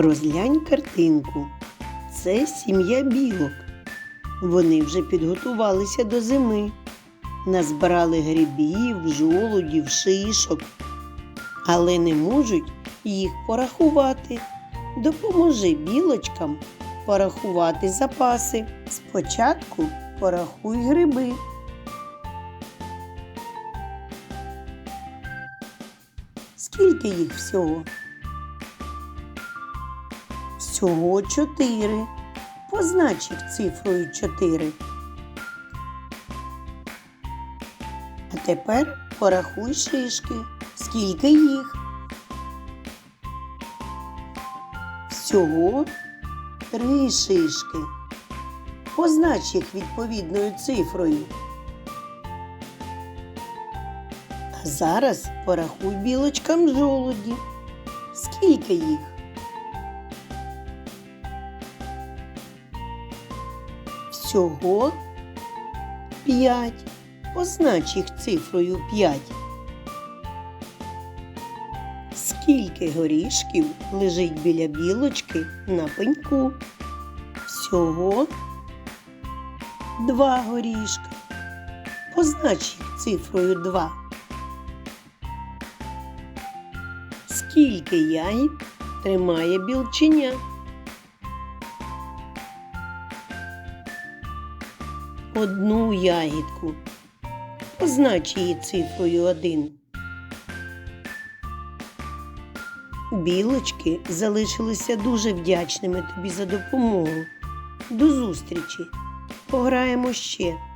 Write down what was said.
Розглянь картинку. Це сім'я білок. Вони вже підготувалися до зими. Назбирали грибів, жолудів, шишок, але не можуть їх порахувати. Допоможи білочкам порахувати запаси. Спочатку порахуй гриби. Скільки їх всього? Всього чотири. Познач цифрою чотири. А тепер порахуй шишки. Скільки їх? Всього три шишки. Познач їх відповідною цифрою. А зараз порахуй білочкам жолуді. Скільки їх? Всього п'ять. Познач їх цифрою п'ять. Скільки горішків лежить біля білочки на пеньку? Всього два горішка. Познач їх цифрою два. Скільки яїд тримає білченя? Одну ягідку. Познач її цифрою один. Білочки залишилися дуже вдячними тобі за допомогу. До зустрічі. Пограємо ще.